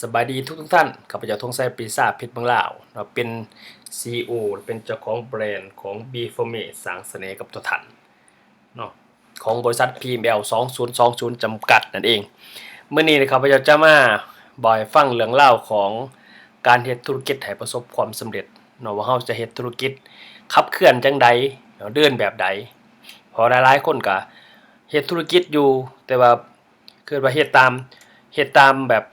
สบายดีทุกทุกท่านข้าพเจ้าทงไซปีศาจเพชรเมืองลาวเราเป็น CEO เป็นเจ้าของแบรนด์ของ b f o r m a สางเสน่ห์กับตัวทันเนาะของบริษัท PML 2020 จำกัดนั่นเอง เมื่อนี้นะครับพเจ้าจะมาบ่อยฟังเรื่องเล่าของการเฮ็ดธุรกิจให้ประสบความสำเร็จเนาะว่าเฮาจะเฮ็ดธุรกิจขับเคลื่อนจังใดเนาะเดินแบบใดพอหลายๆคนก็เฮ็ดธุรกิจอยู่แต่ว่าคือว่าเฮ็ดตามเฮ็ดตามแบบ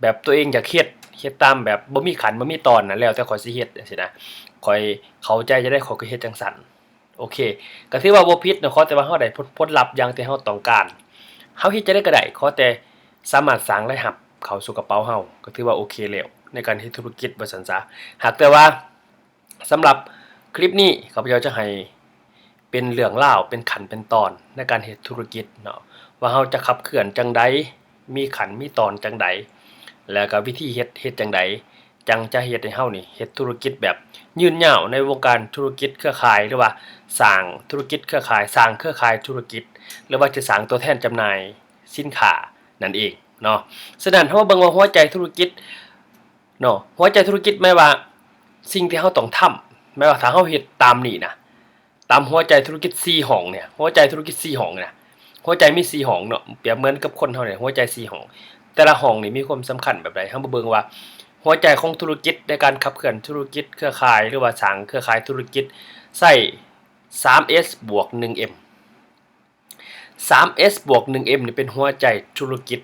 แบบตัวเองอยากเฮ็ดเฮ็ดตามแบบบ่มีขันบ่มีตอนนั่นแล้วแต่ข่อยสิเฮ็ดจังซี่นะข่อยเข้าใจจะได้ข่อยก็เฮ็ดจังซั่นโอเคก็ถือว่าบ่ผิดนะขอแต่ว่าเฮาได้ผลลัพธ์อย่างที่เฮาต้องการเฮาเฮ็ดจะได้ก็ได้ขอแต่สามารถสร้างรายรับเข้าสู่กระเป๋าเฮาก็ถือว่าโอเคแล้วในการเฮ็ดธุรกิจว่าซั่นซะหากแต่ว่าสำหรับคลิปนี้ข้าพเจ้าจะให้เป็นเรื่องราเป็นขันเป็นตอนในการเฮ็ดธุรกิจเนาะว่าเฮาจะขับเคลื่อนจังใดมีขันมีตอนจังใด แล้วก็วิธีเฮ็ดเฮ็ดจังใดจังจะเฮ็ดให้เฮานี่เฮ็ดธุรกิจแบบยืนยาวในวงการธุรกิจเครือข่ายหรือว่าสร้างธุรกิจเครือข่ายสร้างเครือข่ายธุรกิจ หรือว่าจะสร้างตัวแทนจำหน่ายสินค้านั่นเองเนาะฉะนั้นเฮามาเบิ่งว่าหัวใจธุรกิจเนาะหัวใจธุรกิจไม่ว่าสิ่งที่เฮาต้องทำไม่ว่าถ้าเฮาเฮ็ดตามนี่นะตามหัวใจธุรกิจ4ห้องเนี่ยหัวใจธุรกิจ4ห้องเนี่ยหัวใจมี4ห้องเนาะเปรียบเหมือนกับคนเฮาเนี่ยหัวใจ4ห้อง แต่ละห้องนี่มีความสำคัญแบบใดเฮามาเบิ่งว่า หัวใจของธุรกิจในการขับเคลื่อนธุรกิจเครือข่ายหรือว่าสร้างเครือข่ายธุรกิจใช้ 3S บวก 1M 3S บวก 1M นี่เป็นหัวใจธุรกิจ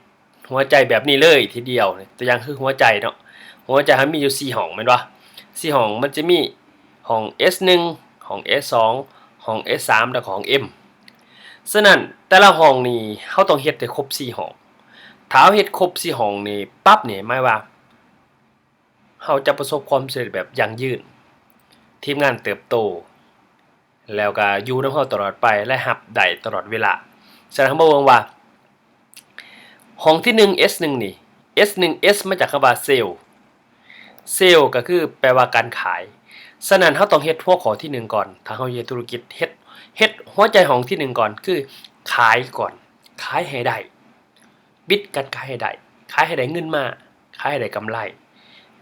หัวใจแบบนี้เลยทีเดียวตัวอย่างคือหัวใจเนาะหัวใจมันมีอยู่ 4ห้องแม่นบ่4ห้องมันจะมีห้อง S1 ห้อง S2 ห้อง S3 และห้อง M ฉะนั้นแต่ละห้องนี่เฮาต้องเฮ็ดให้ครบ4ห้อง ถ้าเฮ็ดครบ4ห้องนี่ปั๊บนี่หมายว่าเราจะประสบความสำเร็จแบบยั่งยืน ทีมงานเติบโต แล้วก็อยู่นำเราตลอดไปและรับได้ตลอดเวลาฉะนั้นเราเบิ่งว่าห้องที่ 1 S1 นี่ S1 S มาจากคำว่าเซลล์เซลล์ก็คือแปลว่าการขาย ฉะนั้นเราต้องเฮ็ดหัวข้อที่ 1 ก่อน ถ้าเราเฮ็ดธุรกิจเฮ็ดเฮ็ดหัวใจห้องที่ 1 ก่อนคือขายก่อน ขายให้ได้ บิดการขายให้ได้ขายให้ได้เงินมาขายให้ได้กำไร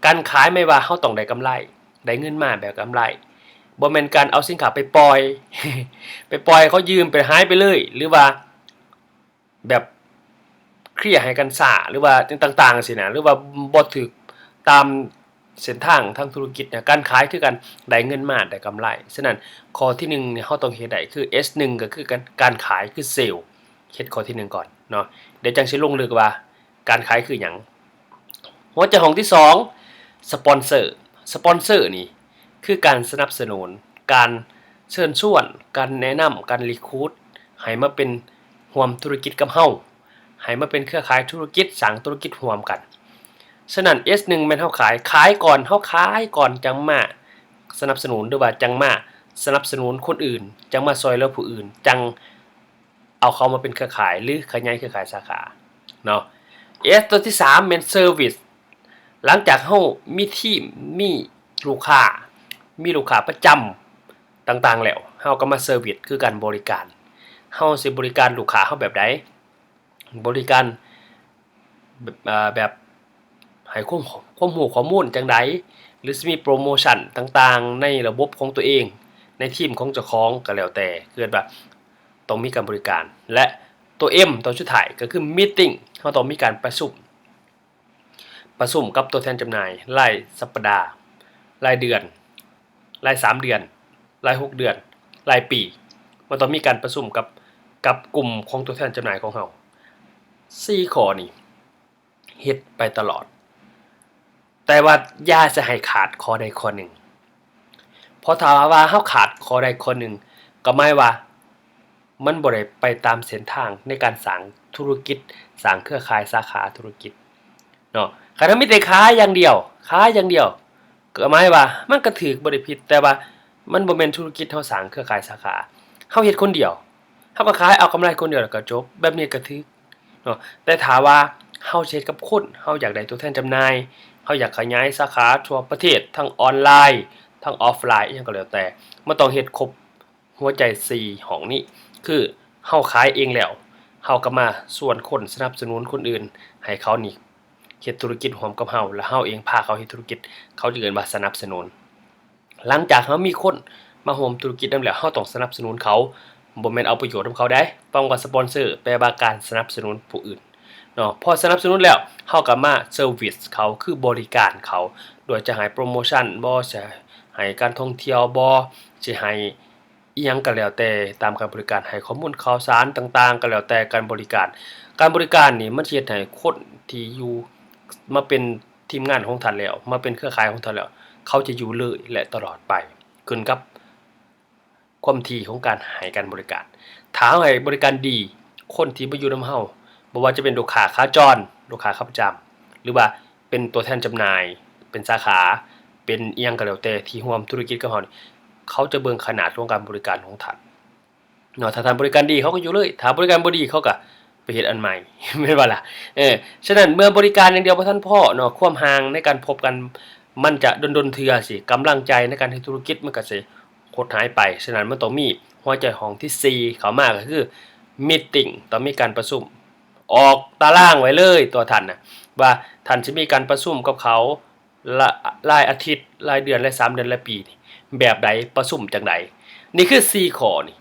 การขายไม่ว่าเฮาต้องได้กำไรได้เงินมาแบบกำไรบ่แม่นการเอาสินค้าไปปล่อย ไปปล่อยเขายืมไปหายไปเลย หรือว่า แบบเคลียร์ให้กันซ่าหรือว่าต่างๆสินะหรือว่าบ่ถูกตามเส้นทางทางธุรกิจเนี่ยการขายคือการได้เงินมาได้กำไรฉะนั้นข้อที่1เนี่ยเฮาต้องเฮ็ดได้คือ S1 ก็คือการการขายคือเซลล์เฮ็ดข้อที่หนึ่งก่อนเนาะ ดี๋ยวจังสิลงลึกว่า การขายคือหยังหัวใจของที่2สปอนเซอร์สปอนเซอร์นี่คือการสนับสนุน การเชิญชวน การแนะนำการรีคูดให้มาเป็นร่วมธุรกิจกับเฮาให้มาเป็นเครือข่ายธุรกิจสร้างธุรกิจร่วมกัน ฉะนั้น S1 แม่นเฮาขายขายก่อนเฮาขายก่อนจังมาสนับสนุนหรือว่าจังมาสนับสนุนคนอื่น จังมาซอยเหลือผู้อื่น จัง เอาเขามาเป็นเครือข่ายหรือขยายเครือข่ายสาขาเนาะ S ตัวที่3เป็น Service หลังจากเฮามีทีมมีลูกค้ามีลูกค้าประจำต่างๆแล้วเฮาก็มาเซอร์วิสคือการบริการเฮาสิบริการลูกค้าเฮาแบบใดบริการแบบแบบให้ความความรู้ข้อมูลจังใดหรือมีโปรโมชั่นต่างๆ ในระบบของตัวเอง ในทีมของเจ้าของก็แล้วแต่เกิดว่า ต้องมีการบริการ และตัว M ตัวชุดถ่ายก็คือ meeting เราต้องมีการประชุมประชุมกับตัวแทนจำหน่ายรายสัปดาห์รายเดือนราย3เดือนราย6เดือนรายปีมันต้องมีการประชุมกับกับกลุ่มของตัวแทนจำหน่ายของเรา4ข้อนี้เฮ็ดไปตลอด แต่ว่าย่าจะให้ขาดข้อใดข้อหนึ่งเพราะถ้าว่าเฮาขาดข้อใดข้อหนึ่งก็หมายว่า มันบ่ได้ไปตามเส้นทางในการสร้างธุรกิจสร้างเครือข่ายสาขาธุรกิจเนาะคันมีแต่ขายอย่างเดียวขายอย่างเดียวก็หมายว่ามันก็ถูกบ่ได้ผิดแต่ว่ามันบ่แม่นธุรกิจเฮาสร้างเครือข่ายสาขาเฮาเฮ็ดคนเดียวเฮาก็ขายเอากำไรคนเดียวแล้วก็จบ แบบนี้ก็ถูกเนาะแต่ถ้าว่าเฮาเฮ็ดกับคนเฮาอยากได้ตัวแทนจำหน่ายเฮาอยากขยายสาขาทั่วประเทศทั้งออนไลน์ ทั้งออฟไลน์อิหยังก็แล้วแต่มันต้องเฮ็ดครบหัวใจ4ห้องนี้ คือเฮาขายเองแล้วเฮาก็มาส่วนคนสนับสนุนคนอื่น ให้เขานี่เฮ็ดธุรกิจร่มกับเฮาแล้วเฮาเองพาเขาเฮ็ดธุรกิจ เขาจะเอิ้นว่าสนับสนุน หลังจากเฮามีคนมาร่มธุรกิจนำแล้วเฮาต้องสนับสนุนเขาบ่แม่นเอาประโยชน์ของเขาได้ต้องว่าสปอนเซอร์แปลว่าการสนับสนุนผู้อื่นเนาะพอสนับสนุนแล้วเฮาก็มาเซอร์วิสเขาคือบริการเขา โดยจะให้โปรโมชั่นบ่จะให้การท่องเที่ยวบ่สิให้ อียังก็แล้วแต่ตามการบริการให้ข้อมูลข่าวสารต่างๆก็แล้วแต่การบริการ การบริการนี่มันเฮ็ดให้คนที่อยู่มาเป็นทีมงานของท่านแล้ว มาเป็นเครือข่ายของท่านแล้ว เขาจะอยู่เลยและตลอดไปขึ้นกับความถี่ของการให้การบริการถ้าให้บริการดี คนที่มาอยู่นำเฮาบ่ว่าจะเป็นลูกค้าขาจรลูกค้าขาประจำหรือว่าเป็นตัวแทนจำหน่าย เป็นสาขา เป็นอียังก็แล้วแต่ที่ร่วมธุรกิจกับเฮานี่ เขาจะเบิ่งขนาดของการบริการของท่านเนาะถ้าท่านบริการดีเขาก็อยู่เลยถ้าบริการบ่ดีเขาก็ไปเฮ็ดอันใหม่แม่นบ่ล่ะเออฉะนั้นเมื่อบริการอย่างเดียวบ่ทันพ่อเนาะความห่างในการพบกันมันจะดนๆเทือสิกำลังใจในการเฮ็ดธุรกิจมันก็สิหดหายไปฉะนั้นมันต้องมีหัวใจของที่4เข้ามาก็คือมีติ้งต้องมีการประชุมออกตารางไว้เลยตัวท่านน่ะว่าท่านสิมีการประชุมกับเขาละรายอาทิตย์รายเดือนราย3เดือนรายปีนี่ แบบใดประชุมจังไดนี่คือ4ข้อนี่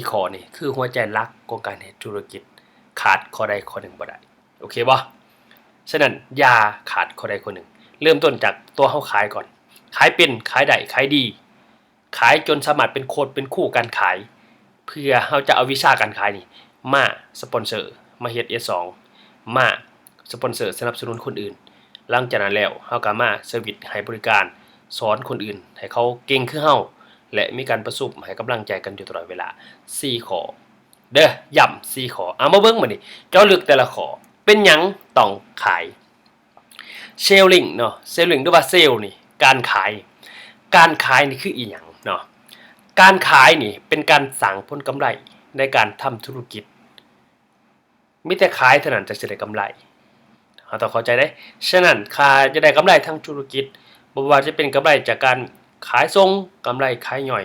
4ข้อนี่คือหัวใจลักของการเฮ็ดธุรกิจขาดข้อใดข้อหนึ่งบ่ได้โอเคบ่ฉะนั้นอย่าขาดข้อใดข้อหนึ่ง เริ่มต้นจากตัวเฮาขายก่อน ขายเป็นขายได้ขายดี ขายจนสามารถเป็นโคดเป็นคู่การขาย เพื่อเฮาจะเอาวิชาการขายนี่มาสปอนเซอร์มาเฮ็ด S2 มาสปอนเซอร์สนับสนุนคนอื่น หลังจากนั้นแล้วเฮาก็มาเซอร์วิสให้บริการ สอนคนอื่น ให้เขาเก่งคือเฮาและมีการประชุมให้กำลังใจกันอยู่ตลอดเวลา4ขอเด้อย่ำ4ข้อเอามาเบิ่งมานี่เจ้าลึกแต่ละขอเป็นหยังต้องขายเชลลิงเนาะเซลลิงหรือว่าเซลนี่การขาย การขายนี่คืออีหยังเนาะการขายนี่เป็นการสั่งผลกำไรในการทำธุรกิจมีแต่ขายเท่านั้นจะได้กำไรเราต้องเข้าใจได้ฉะนั้นขายจะได้กำไรทั้งธุรกิจ บ่ว่าจะเป็นกำไรจากการขายส่งกำไรขายย่อย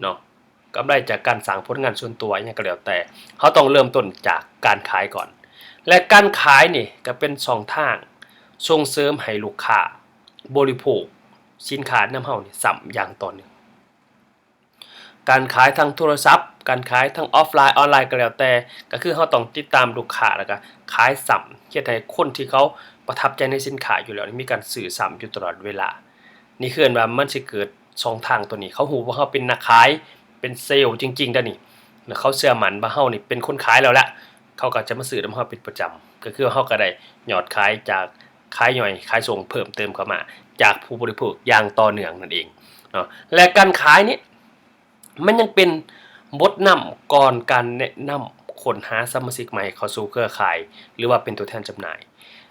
เนาะกำไรจากการสั่งผลงานส่วนตัวอหยังก็แล้วแต่เขาต้องเริ่มต้นจากการขายก่อน และการขายนี่ก็เป็นสองทางส่งเสริมให้ลูกค้าบริโภค สินค้าน้ำเฮานี่ซ้ำอย่างต่อเนื่องการขายทางโทรศัพท์ การขายทางออฟไลน์ออนไลน์ก็แล้วแต่ ก็คือเฮาต้องติดตามลูกค้าแล้วก็ขายซ้ำเฮ็ดให้คนที่เขา ประทับใจในสินค้าอยู่แล้วนี่มีการสื่อซ้ำอยู่ตลอดเวลา นี่คือว่ามันสิเกิดสองทางตัวนี้ เขาฮู้ว่าเฮาเป็นนักขายเป็นเซลล์จริงๆด้านี่แล้วเขาเชื่อมันว่าเฮานี่เป็นคนขายแล้วละเขาก็จะมาซื้อนำเฮาเป็นประจำก็คือเฮาก็ได้ยอดขายจากขายย่อยขายส่งเพิ่มเติมเข้ามา จากผู้บริโภคอย่างต่อเนื่องนั่นเองเนาะและการขายนี้มันยังเป็นบทนำก่อนการแนะนำคนหาสมาชิกใหม่เข้าสู่เครือข่าย หรือว่าเป็นตัวแทนจำหน่าย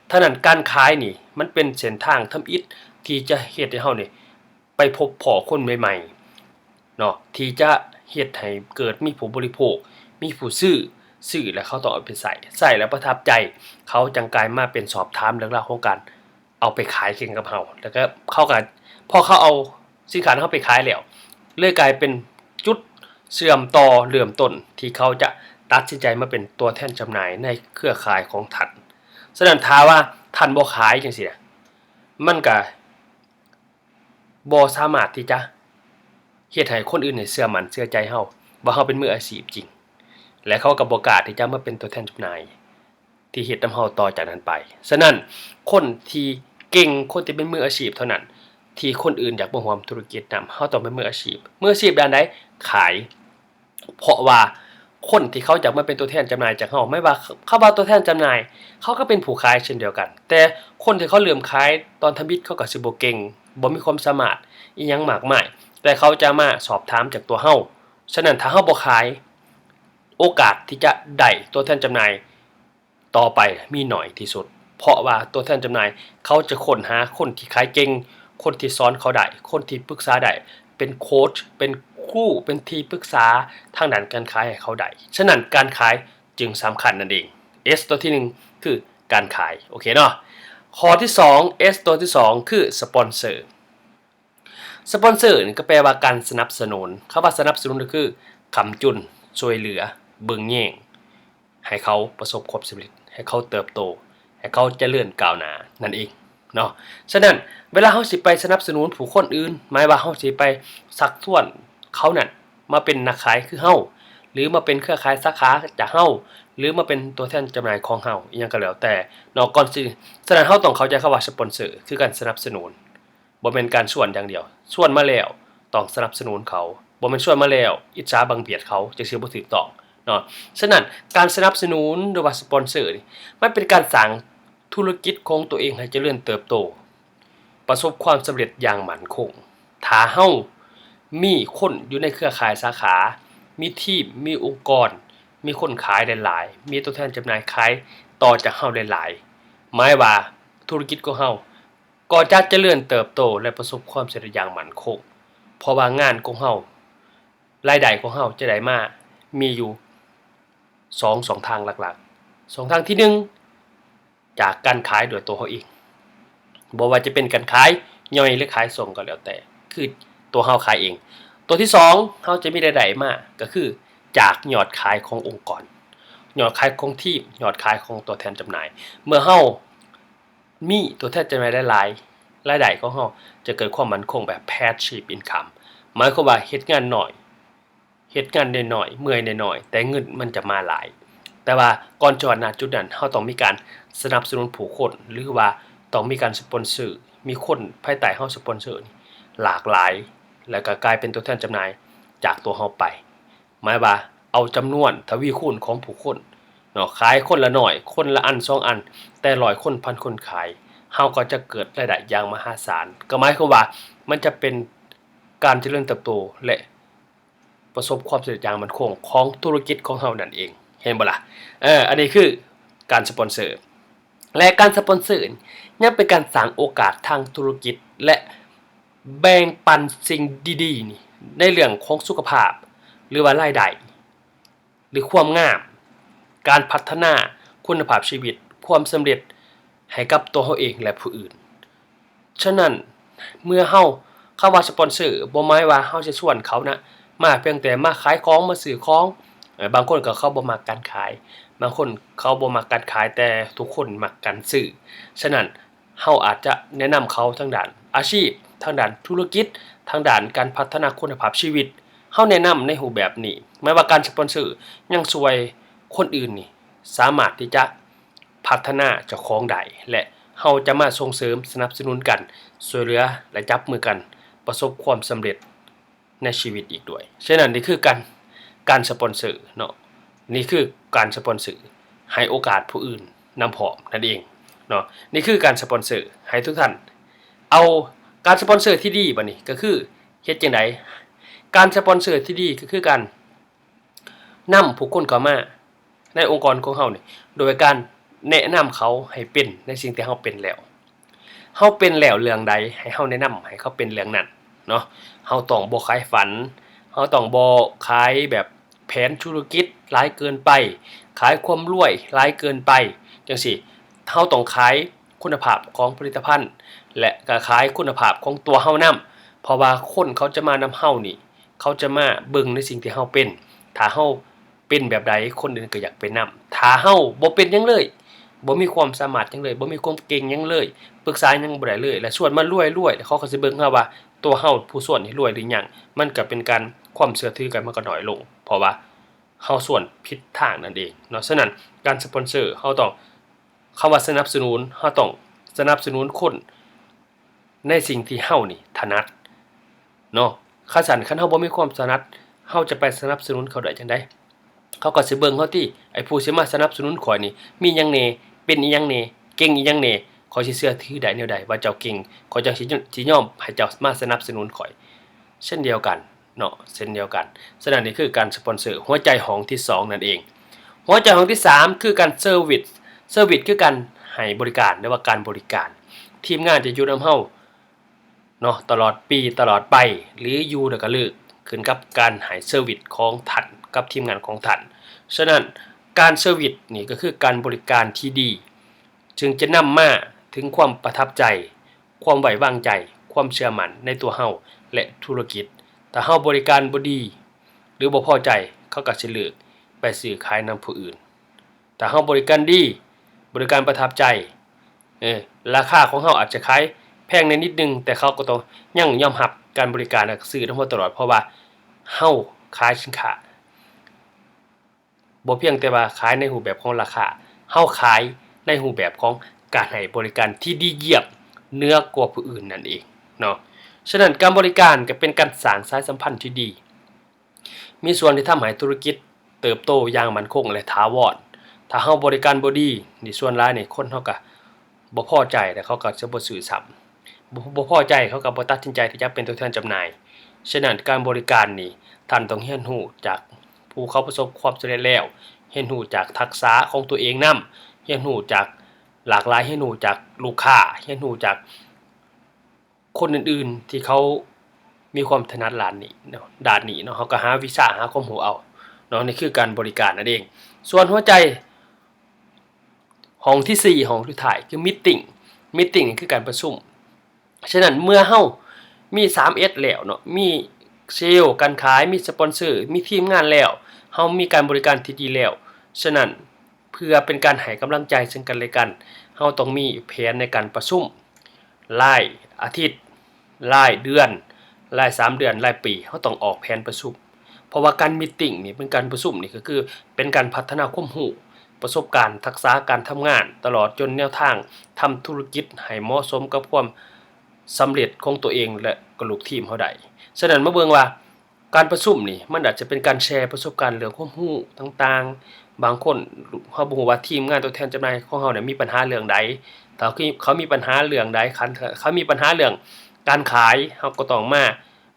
ท่านั้นการขายนี่ มันเป็นเส้นทางทำอิฐที่จะเฮ็ดให้เฮานี่ไปพบพอคนใหม่ๆเนาะที่จะเฮ็ดให้เกิดมีผู้บริโภค มีผู้ซื้อซื้อแล้วเขาต้องเอาไปใส่ใส่แล้วประทับใจ เขาจังกลายมาเป็นสอบถามเรื่องราวของการเอาไปขายเก่งกับเขาแล้วก็เข้ากันพอเขาเอาสินค้าเขาไปขายแล้วเลยกลายเป็นจุดเสื่อมต่อเริ่มต้นที่เขาจะตัดสินใจมาเป็นตัวแทนจำหน่ายในเครือข่ายของท่าน ฉะนั้นท้าว่าท่านบ่ขายจังซี่นะมันก็บ่สามารถที่จะเฮ็ดให้คนอื่นเนี่ยเชื่อมันเชื่อใจเฮาว่าเฮาเป็นมืออาชีพจริง และเขาก็บ่กล้าที่จะมาเป็นตัวแทนจำหน่ายที่เฮ็ดนำเฮาต่อจากนั้นไป ฉะนั้นคนที่เก่งคนที่เป็นมืออาชีพเท่านั้น ที่คนอื่นอยากมาร่วมธุรกิจนำเฮาต้องเป็นมืออาชีพ มืออาชีพด้านใดขาย เพราะว่า คนที่เขาอยากมาเป็นตัวแทนจำหน่ายจากเฮาไม่ว่าเขาว่าตัวแทนจำหน่าย เขาก็เป็นผู้ขายเช่นเดียวกัน แต่คนที่เขาเริ่มขายตอนทำบิดเขาก็สิบ่เก่งบ่มีความสามารถอีหยังมากมายแต่เขาจะมาสอบถามจากตัวเฮาฉะนั้นถ้าเฮาบ่ขาย โอกาสที่จะได้ตัวแทนจำหน่าย ต่อไปมีหน่อยที่สุด เพราะว่าตัวแทนจำหน่าย เขาจะค้นหาคนที่ขายเก่งคนที่สอนเขาได้คนที่ปรึกษาได้เป็นโค้ชเป็น ครูเป็นที่ปรึกษาทางด้านการขายให้เขาได้ฉะนั้นการขายจึงสำคัญนั่นเอง S ตัวที่หนึ่งคือการขายโอเคเนาะข้อที่ 2 S ตัวที่ 2 คือสปอนเซอร์สปอนเซอร์นี่ก็แปลว่าการสนับสนุนคำว่าสนับสนุนก็คือคำจุนช่วยเหลือเบิ่งแย่งให้เขาประสบความสำเร็จ ให้เขาเติบโต ให้เขาเจริญก้าวหน้านั่นเองเนาะฉะนั้นเวลาเฮาสิไปสนับสนุนผู้คนอื่น หมายว่าเฮาสิไปสักส่วน เขานั่นมาเป็นนักขายคือเฮ้าหรือมาเป็นเครือข่ายสาขาจากเฮ้าหรือมาเป็นตัวแทนจำหน่ายของเฮาอีหยังก็แล้วแต่นาะก่อนสิฉะนั้นเฮาต้องเข้าใจคำว่าสปอนเซอร์คือการสนับสนุนบ่แม่นการชวนอย่างเดียวชวนมาแล้วต้องสนับสนุนเขาบ่แม่นชวนมาแล้ว อิจฉาบังเบียดเขาจังซี่บ่ถูกต้องเนาะฉะนั้นการสนับสนุนหรือว่าสปอนเซอร์นี่มันเป็นการสร้างธุรกิจของตัวเองให้เจริญเติบโต ประสบความสำเร็จอย่างมั่นคงถ้าเฮา มีคนอยู่ในเครือข่ายสาขา มีทีม มีองค์กร มีคนขายหลายๆ มีตัวแทนจำหน่ายขายต่อจากเฮาหลายๆหมายว่าธุรกิจของเฮาก็จะเจริญเติบโตและประสบความสำเร็จอย่างมั่นคง เพราะว่างานของเฮารายได้ของเฮาจะได้มามีอยู่สองสองทางหลักๆสองทางที่หนึ่งจากการขายโดยตัวเขาเองบ่ว่าจะเป็นการขายย่อยหรือขายส่งก็แล้วแต่ คือ ตัวเฮาขายเอง ตัวที่สองเฮาจะมีรายได้มากก็คือจากยอดขายขององค์กรยอดขายของทีมยอดขายของตัวแทนจำหน่าย เมื่อเฮามีตัวแทนจำหน่ายหลายรายได้ของเฮาจะเกิดความมั่นคงแบบ passive income หมายความว่าเฮ็ดงานหน่อยเฮ็ดงานหน้อยๆเมื่อยหน้อยๆแต่เงินมันจะมาหลาย แต่ว่าก่อนจอดณจุดนั้นเฮาต้องมีการสนับสนุนผู้คนหรือว่าต้องมีการสปอนเซอร์มีคนภายใต้เฮาสปอนเซอร์นี่หลากหลาย แล้วก็กลายเป็นตัวแทนจำหน่ายจากตัวเฮาไป หมายว่าเอาจำนวนทวีคูณของผู้คนเนาะขายคนละหน่อย คนละอันสองอัน แต่ร้อยคนพันคนขายเฮาก็จะเกิดรายได้อย่างมหาศาล ก็หมายความว่ามันจะเป็นการเจริญเติบโตและประสบความสำเร็จอย่างมั่นคงของธุรกิจของเฮานั่นเอง เห็นบ่ล่ะเอออันนี้คือการสปอนเซอร์ และการสปอนเซอร์ยังเป็นการสร้างโอกาสทางธุรกิจ แบ่งปันสิ่งดีๆนี่ในเรื่องของสุขภาพ หรือว่ารายได้หรือความงาม การพัฒนาคุณภาพชีวิต ความสำเร็จให้กับตัวเฮาเองและผู้อื่น ฉะนั้นเมื่อเฮาเข้าว่าสปอนเซอร์บ่หมายว่าเฮาจะชวนเขานะมาเพียงแต่มาขายของมาซื้อของบางคนก็เขาบ่มักการขาย บางคนเขาบ่มักการขายแต่ทุกคนมักการซื้อ ฉะนั้นเฮาอาจจะแนะนำเขาทางด้านอาชีพ ทางด้านธุรกิจ ทางด้านการพัฒนาคุณภาพชีวิตเฮาแนะนำในรูปแบบนี้ไม่ว่าการสปอนเซอร์ยังช่วยคนอื่นนี่สามารถที่จะพัฒนาเจ้าของได้และเฮาจะมาส่งเสริมสนับสนุนกันช่วยเหลือและจับมือกัน ประสบความสำเร็จในชีวิตอีกด้วยฉะนั้นนี่คือการการสปอนเซอร์เนาะนี่คือการสปอนเซอร์ให้โอกาสผู้อื่นนำผอมนั่นเองเนาะนี่คือการสปอนเซอร์ให้ทุกท่าน เอา การสปอนเซอร์ที่ดีบัดนี้ก็คือเฮ็ดจังไดการสปอนเซอร์ที่ดีก็คือการนำผู้คนเข้ามาในองค์กรของเฮานี่โดยการแนะนำเขาให้เป็นในสิ่งที่เฮาเป็นแล้วเฮาเป็นแล้วเรื่องใดให้เฮาแนะนำให้เขาเป็นเรื่องนั้นเนาะเฮาต้องบ่ขายฝันเฮาต้องบ่ขายแบบแผนธุรกิจหลายเกินไป ขายความรวยหลายเกินไปจังซี่เฮาต้องขาย คุณภาพของผลิตภัณฑ์ และก็ขายคุณภาพของตัวเฮานํเพราะว่าคนเขาจะมานำเฮานี่ เขาจะมาเบิ่งในสิ่งที่เฮาเป็น ถ้าเฮาเป็นแบบใดคนอื่นก็อยากเป็นนํถ้าเฮาบ่เป็นยังเลยบ่มีความสามารถยังเลยบ่มีความเก่งยังเลยปรึกษายังบ่ได้เลย และส่วนมารวยๆแล้วเขาก็สิเบิ่งเฮาว่าตัวเฮาผู้ส่วนนี่รวยหรือยังมันก็เป็นการความเชื่อถือกันมันก็น้อยลง เพราะว่าเฮาส่วนผิดทางนั่นเองเนาะฉะนั้นการสปอนเซอร์เฮาต้อง คำว่าสนับสนุนเฮาต้องสนับสนุนคนในสิ่งที่เฮานี่ถนัดเนาะคันสันคันเฮาบ่มีความถนัดเฮาจะไปสนับสนุนเขาได้จังได๋เขาก็สิเบิ่งเฮาติไอ้ผู้สิมาสนับสนุนข่อยนี่ มีหยังแน่เป็นอีหยังแน่เก่งอีหยังแน่ขอยสิเชื่อถือได้แนวใดว่าเจ้าเก่งขอยจังสิสิยอมให้เจ้ามาสนับสนุนข่อย เช่นเดียวกันเนาะเช่นเดียวกันฉะนั้นนี่คือการสปอนเซอร์หัวใจของที่สองนั่นเอง หัวใจของที่สามคือการเซอร์วิส เซอร์วิสคือการให้บริการหรือว่าการบริการ ทีมงานจะอยู่นำเฮาเนาะตลอดปีตลอดไป หรืออยู่แล้วก็เลิกขึ้นกับการให้เซอร์วิสของท่านกับทีมงานของท่านฉะนั้นการเซอร์วิสนี่ก็คือการบริการที่ดี จึงจะนำมาถึงความประทับใจ ความไว้วางใจ ความเชื่อมั่นในตัวเฮาและธุรกิจถ้าเฮาบริการบ่ดี หรือบ่พอใจเขาก็สิเลิกไปซื้อขายนำผู้อื่นถ้าเฮาบริการดี บริการประทับใจเออราคาของเฮาอาจจะขายแพงในนิดนึง แต่เขาก็ต้องยังยอมรับการบริการซื้อทั้งหมดตลอดเพราะว่าเฮาขายสินค้าบ่เพียงแต่ว่าขายในรูปแบบของราคาเฮาขายในรูปแบบของการให้บริการที่ดีเยี่ยมเหนือกว่าผู้อื่นนั่นเองเนาะฉะนั้นการบริการก็เป็นการสร้างสายสัมพันธ์ที่ดี มีส่วนที่ทำให้ธุรกิจเติบโตอย่างมั่นคงและถาวร ถ้าเฮาบริการบ่ดีนี่ส่วนหลายนี่คนเฮาก็บ่พอใจแต่เขาก็จะบ่ซื่อสัตย์บ่บ่พอใจเขาก็บ่ตัดสินใจที่จะเป็นตัวแทนจำหน่าย ฉะนั้นการบริการนี่ท่านต้องเรียนรู้จากผู้เขาประสบความสำเร็จแล้วเรียนรู้จากทักษะของตัวเองนํเรียนรู้จากหลากหลายเรียนรู้จากลูกค้าเรียนรู้จากคนอื่นๆที่เขามีความถนัดด้านนี้เนาะด้านนี้เนาะเขาก็หาวิชาหาความรู้เอาเนาะนี่คือการบริการนั่นเอง ส่วนหัวใจ ห้องที่4ห้องสุดท้ายคือมิ g มิ g คือการประชุม ฉะนั้นเมื่อเฮามี 3S แล้วเนาะมีเซลล์การขายมีสปอนเซอร์ มีทีมงานแล้วเฮามีการบริการที่ดีแล้ว ฉะนั้นเพื่อเป็นการให้กำลังใจซึ่งกันและกันเฮาต้องมีแผนในการประชุมรายอาทิตย์รายเดือนราย3เดือนรายปีเฮาต้องออกแผนประชุม เพราะว่าการมีตติ้งนี่เป็นการประชุมนี่ก็คือเป็นการพัฒนาความรู้ ประสบการณ์ทักษะการทำงาน ตลอดจนแนวทางทำธุรกิจให้เหมาะสมกับความสำเร็จของตัวเองและกับลูกทีมเฮาได้ฉะนั้นมาเบิ่งว่าการประชุมนี่มันอาจจะเป็นการแชร์ประสบการณ์เรื่องความรู้ต่างๆ บางคนเฮาบ่ฮู้ว่าทีมงานตัวแทนจำหน่ายของเฮาเนี่ยมีปัญหาเรื่องใดถ้าเขามีปัญหาเรื่องใดคันเขามีปัญหาเรื่องการขายเฮาก็ต้องมา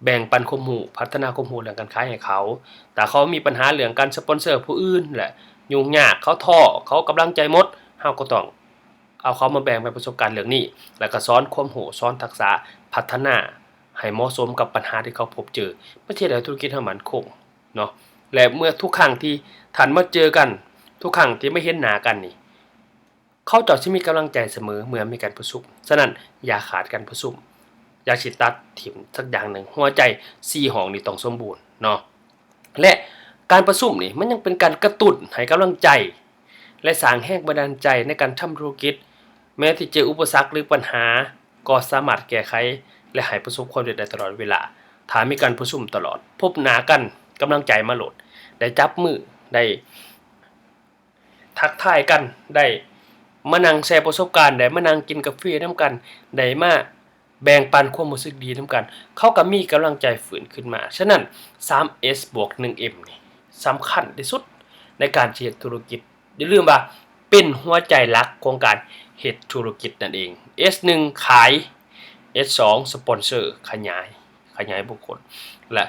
แบ่งปันความรู้พัฒนาความรู้เรื่องการขายให้เขา แต่เขามีปัญหาเรื่องการสปอนเซอร์ผู้อื่นแหละ ยุ่งยากเขาท้อเขากำลังใจหมดเฮาก็ต้องเอาเขามาแบ่งเป็นประสบการณ์เรื่องนี้ แล้วก็สอนความรู้สอนทักษะพัฒนาให้เหมาะสมกับปัญหาที่เขาพบเจอประเทศใดธุรกิจให้มันคงเนาะและเมื่อทุกครั้งที่ท่านมาเจอกัน ทุกครั้งที่ไม่เห็นหน้ากันนี่เขาจะสิมีกำลังใจเสมอเมื่อมีการประชุมฉะนั้นอย่าขาดการประชุมอย่าฉิดตัดถิ่มสักอย่างหนึ่งหัวใจ4ห้องนี่ต้องสมบูรณ์เนาะและ การประชุมนี่มันยังเป็นการกระตุ้นให้กำลังใจ และสร้างแรงบันดาลใจในการทำธุรกิจ แม้ที่เจออุปสรรคหรือปัญหา ก็สามารถแก้ไข และให้ประสบความสำเร็จได้ตลอดเวลาถ้ามีการประชุมตลอด พบหนากันกำลังใจมาโหลด ได้จับมือได้ทักทายกันได้มานั่งแชร์ประสบการณ์ได้มานั่งกินกาแฟนํกันได้มาแบ่งปันความรู้สึกดีนํกัน เขาก็มีกำลังใจฝืนขึ้นมา ฉะนั้น 3S บวก 1M นี่ สำคัญที่สุดในการเฮ็ดธุรกิจ อย่าลืมว่าเป็นหัวใจหลักของการเฮ็ดธุรกิจนั่นเอง S1 ขาย S2 สปอนเซอร์ขยายขยายบุคคล และ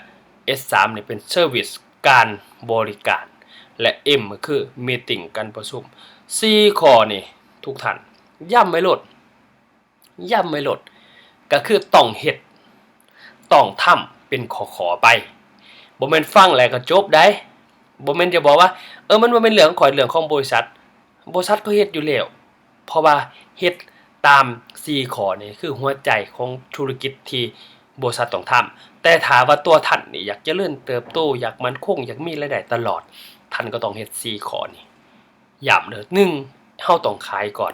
S3 นี่เป็นเซอร์วิสการบริการ และ M ก็คือมีติ่งการประชุม C ข้อนี่ทุกท่านย้ำไว้โลดย้ำไว้โลด ก็คือต้องเฮ็ดต้องทำเป็นขอขอๆไปบ่แม่นฟังแล้วก็จบได้ บ่แม่นจะบอกว่า เออมันบ่แม่นเรื่องของข่อยเรื่องของบริษัท บริษัทก็เฮ็ดอยู่แล้ว เพราะว่าเฮ็ดตาม4ข้อนี่คือหัวใจของธุรกิจที่บริษัทต้องทำแต่ถ้าว่าตัวท่านนี่อยากจะเจริญเติบโตอยากมั่นคงอยากมีรายได้ตลอด ท่านก็ต้องเฮ็ด4ข้อนี้ย้ำเด้อ1เฮาต้องขายก่อน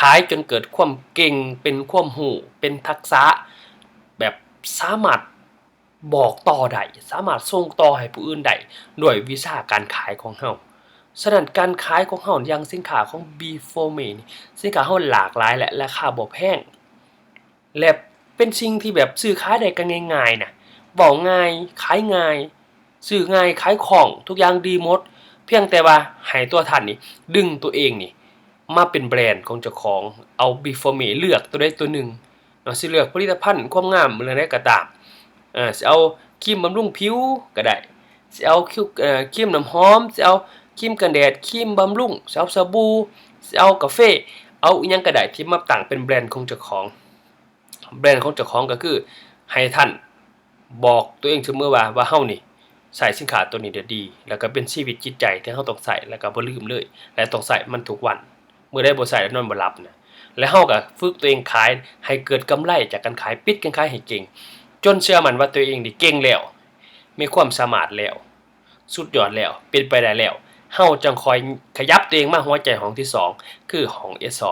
ขายจนเกิดความเก่งเป็นความหูเป็นทักษะแบบสามารถ บอกต่อได้สามารถส่งต่อให้ผู้อื่นได้ด้วยวิชาการขายของเฮาฉะนั้นการขายของเฮาอย่างสินค้าของ B4Me นี่สินค้าเฮาหลากหลายและราคาบ่แพงและเป็นสิ่งที่แบบซื้อขายได้กันง่ายๆน่ะเว้าง่ายขายง่ายซื้อง่ายขายคล่องทุกอย่างดีหมด เพียงแต่ว่าให้ตัวท่านนี่ดึงตัวเองนี่มาเป็นแบรนด์ของเจ้าของเอา Before Me เลือกตัวใดตัวหนึ่งเนาะสิเลือกผลิตภัณฑ์ความงามเรื่องใดก็ตาม อ่อสิเอาครีมบำรุงผิวก็ได้สิเอาคิวเอ่อครีมน้ำหอมสิเอาครีมกันแดดครีมบำรุงสิเอาสบู่สิเอากาแฟเอาอีหยังก็ได้ที่มาตั้งเป็นแบรนด์ของเจ้าของ แบรนด์ของเจ้าของก็คือให้ท่านบอกตัวเองเสมอว่าว่าเฮานี่ใส่สินค้าตัวนี้เดี๋ยวดี แล้วก็เป็นชีวิตจิตใจที่เฮาต้องใส่แล้วก็บ่ลืมเลย และต้องใส่มันทุกวัน เมื่อได้บ่ใส่แล้วนอนบ่หลับนะและเฮาก็ฝึกตัวเองขายให้เกิดกำไรจากการขายปิดการขายให้เก่ง จนเชื่อมั่นว่าตัวเองนี่เก่งแล้วมีความสามารถแล้ว สุดยอดแล้วเป็นไปได้แล้วเฮาจังคอยขยับตัวเองมาหัวใจของที่ 2 คือของ S2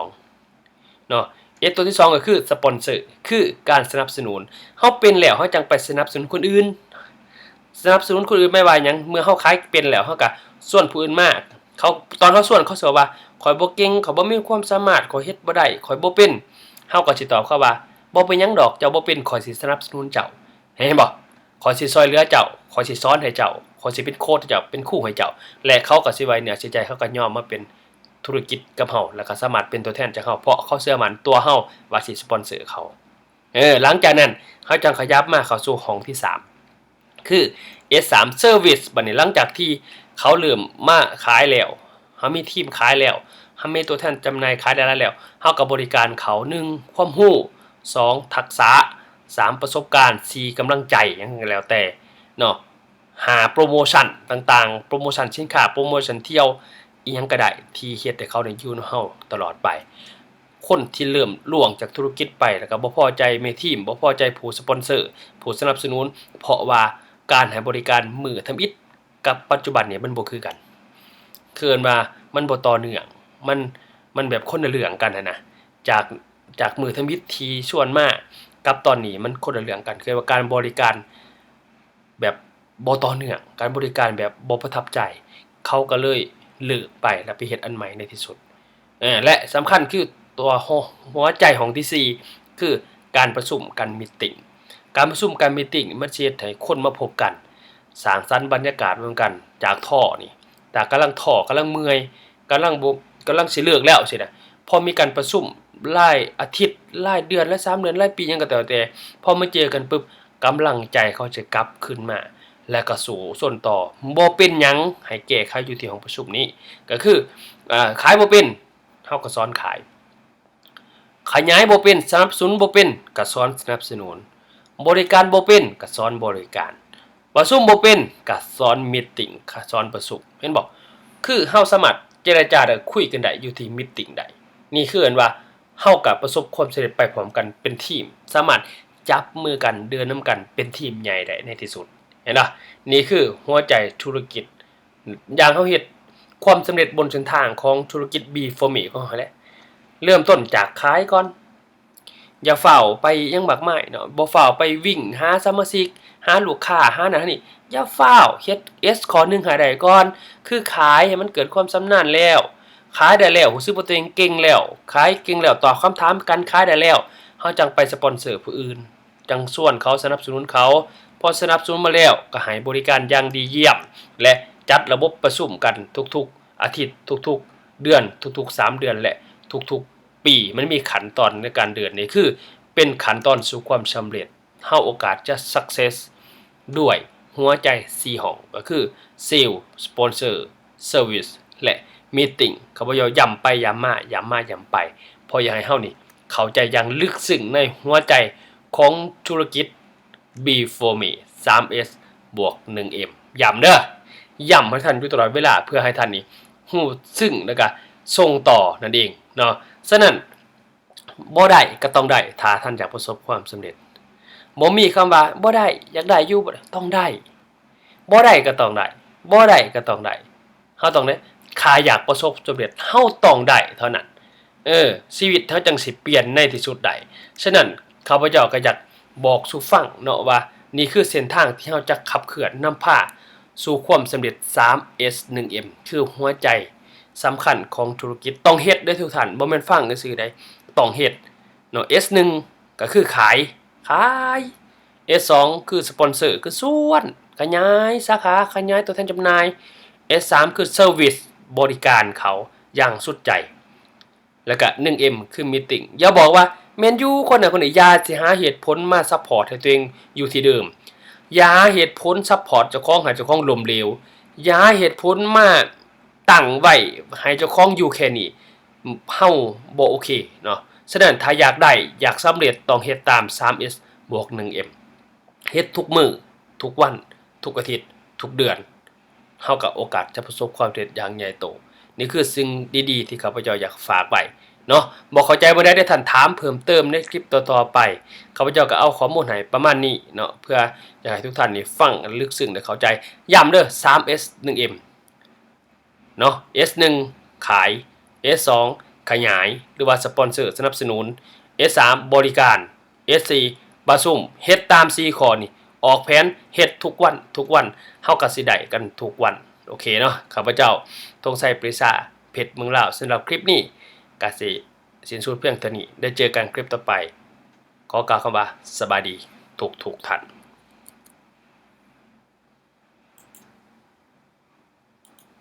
เนาะ S ตัวที่สองก็คือสปอนเซอร์คือการสนับสนุนเฮาเป็นแล้วเฮาจังไปสนับสนุนคนอื่น สนับสนุนคนอื่นไม่ว่าหยังเมื่อเฮาขายเป็นแล้วเฮาก็ส่วนผู้อื่นมากเขาตอนเขาส่วนเขาสิว่าข่อยบ่เก่งข่อยบ่มีความสามารถข่อยเฮ็ดบ่ได้ข่อยบ่เป็นเฮาก็สิตอบเขาว่า บ่เป็นยังดอกเจ้าบ่เป็นข่อยสิสนับสนุนเจ้าเห็นบ่ข่อยสิซอยเหลือเจ้าข่อยสิสอนให้เจ้าข่อยสิเป็นโค้ชให้เจ้าเป็นครูให้เจ้า และเขาก็สิไว้เหนือจิใจเขาก็ยอมมาเป็นธุรกิจกับเฮาแล้วก็สามารถเป็นตัวแทนจากเฮาเพราะเขาเชื่อมั่นตัวเฮาว่าสิสปอนเซอร์เขาเออหลังจากนั้นเขาจังขยับมาเข้าสู่ห้องที่สามคือ S3 Service บัดนี้หลังจากที่เขาเริ่มมาขายแล้วเขามีทีมขายแล้วเขามีตัวแทนจำหน่ายขายได้แล้วเฮากับบริการเขา1ความรู้ 2 ทักษะ 3 ประสบการณ์ 4 กำลังใจยังแล้วแต่เนาะหาโปรโมชั่นต่างๆ โปรโมชั่นสินค้าโปรโมชั่นเที่ยวอียังก็ได้ที่เฮ็ดให้เขาได้อยู่นเฮาตลอดไป คนที่เริ่มล่วงจากธุรกิจไปแล้วก็บ่พอใจเมทีมบ่พอใจผู้สปอนเซอร์ ผู้สนับสนุน เพราะว่าการให้บริการมือทำอิฐกับปัจจุบันเนี่ยมันบ่คือกันเคินว่ามันบ่ต่อเนื่องมันมันแบบคนละเรื่องกันนะนะจาก จากมือทำอิฐที่ชวนมากับตอนนี้มันคนละเรื่องกันคือว่าการบริการแบบบต่อเนื่องการบริการแบบบ่ประทับใจ เขาก็เลยเลิกไปแล้วไปเฮ็ดอันใหม่ในที่สุดและสำคัญคือตัวหัวใจของที่สี่คือการประชุมการมีตติงการประชุมการมีตติงมันเฮ็ดให้คนมาพบกันสร้างสรรค์บรรยากาศร่วมกัน จากท่อนี่แต่กำลังท่อกำลังเมื่อยกำลังบ่กำลังสิเลิกแล้วสินะพอมีการประชุม รายอาทิตย์รายเดือนและ3เดือนรายปียังก็แล้วแต่พอมาเจอกันปุ๊บกำลังใจเขาจะกลับขึ้นมา และก็สู่ส่วนต่อบ่เป็นหยังให้แก้ไขอยู่ที่ห้องประชุมนี้ ก็คืออ่าขายบ่เป็นเฮาก็สอนขาย ขยายบ่เป็นสนับสนุนบ่เป็นก็สอนสนับสนุน บริการบ่เป็นก็สอนบริการประชุมบ่เป็นก็สอนมีตติ้งก็สอนประชุมเห็นบ่คือเฮาสามารถเจรจาได้คุยกันได้อยู่ที่มีตติ้งได้นี่คืออันว่า เฮากับประสบความสำเร็จไปพร้อมกันเป็นทีม สามารถจับมือกันเดินนํกันเป็นทีมใหญ่ได้ในที่สุดเห็นบ่นี่คือหัวใจธุรกิจ อย่างเฮาเฮ็ดความสำเร็จบนเส้นทางของธุรกิจ B for Me ของเฮาแหละเริ่มต้นจากขายก่อน อย่าเฝ้าไปยังมากไมายเนาะบ่เฝ้าไปวิ่งหาสมาชิกหาลูกค้าหาหนหานี่อย่าเฝ้าเฮ็ด S ขอหนึ่งให้ได้ก่อน คือขายให้มันเกิดความสำนาญแล้ว ขายได้แล้วรู้สึกว่าตัวเองเก่งแล้ว ขายเก่งแล้วตอบคำถามกันขายได้แล้วเฮาจังไปสปอนเซอร์ผู้อื่น จังส่วนเขาสนับสนุนเขาพอสนับสนุนมาแล้วก็ให้บริการอย่างดีเยี่ยม และจัดระบบประชุมกันทุกๆ อาทิตย์ทุกๆ เดือนทุกๆ 3 เดือนและทุกๆ ปีมันมีขันตอนในการเดือนนี่คือ เป็นขันตอนสู่ความสำเร็จเฮาโอกาสจะ success ด้วยหัวใจ4ห้องก็คือ Sales Sponsor Service และ Meeting เขาบอกย้ำไปย้ำมาย้ำมาย้ำไปเพออยากให้เฮานี่ เข้าใจอย่างลึกซึ้งในหัวใจของธุรกิจ B for me 3S บวก 1M ย้ำเด้อย้ำให้ท่านอยู่ตลอดเวลาเพื่อให้ท่านนี่ฮู้ซึ่งแล้วก็ส่งต่อนั่นเองเนาะฉะนั้นบ่ได้ก็ต้องได้ถ้าท่านอยากประสบความสำเร็จบ่มีคำว่าบ่ได้อยากได้อยู่บ่ต้องได้บ่ได้ก็ต้องได้บ่ได้ก็ต้องได้เฮาต้องได้ ถ้าอยากประสบสำเร็จเฮาต้องได้เท่านั้น เออ ชีวิตเฮาจังสิเปลี่ยนในที่สุดได้ฉะนั้นข้าพเจ้าก็อยากบอกสู่ฟังเนาะว่า นี่คือเส้นทางที่เฮาจะขับเคลื่อนนำพาสู่ความสำเร็จ 3S 1M คือหัวใจสำคัญของธุรกิจต้องเฮ็ดเด้ทุกท่านบ่แม่นฟังซื่อใดต้องเฮ็ดเนาะ S1 ก็คือขาย ขาย S2 คือสปอนเซอร์คือส่วน ขยาย สาขา ขยายตัวแทนจำหน่าย S3 คือเซอร์วิส บริการเขาอย่างสุดใจ แล้วก็ 1M คือมีติ้งอย่าบอกว่าแมนยูคนน่ะคนนี้อยาสิหาเหตุผลมาซัพพอร์ตให้ตัวเองอยู่ที่เดิมยาเหตุผลซัพพอร์ตเจ้าของห้เจ้าของลมเหลวยาเหตุผลมาตั้งไว้ให้เจ้าของอยู่แค่นี้เฮาบ่โอเคเนาะฉะนั้นถ้าอยากได้อยากสำเร็จต้องเฮ็ดตาม 3S บวก 1M เฮ็ดทุกมือทุกวัน ทุกอาทิตย์ ทุกเดือน เฮากับโอกาสจะประสบความสำเร็จอย่างใหญ่โต นี่คือสิ่งดีๆ ที่ข้าพเจ้าอยากฝากไว้เนาะบ่เข้าใจบ่ได้ได้ท่านถามเพิ่มเติมในคลิปต่อๆไปข้าพเจ้าก็เอาข้อมูลให้ประมาณนี้เนาะเพื่ออยากให้ทุกท่านนี่ฟังลึกซึ้งและเข้าใจย้ำเด้อ 3S 1M เนาะ S1 ขาย S2 ขยาย หรือว่าสปอนเซอร์สนับสนุน S3 บริการ S4 บาซุ่มเฮ็ดตาม4ข้อนี่ ออกแผนเฮ็ดทุกวันทุกวันเฮาก็สิได้กันทุกวันโอเคเนาะข้าพเจ้าทงไสปริศาเพชรเมืองลาวสำหรับคลิปนี้ก็สิสิ้นสุดเพียงเท่านี้ได้เจอกันคลิปต่อไป ขอกล่าวคำว่าสบายดีถูกทุกๆท่าน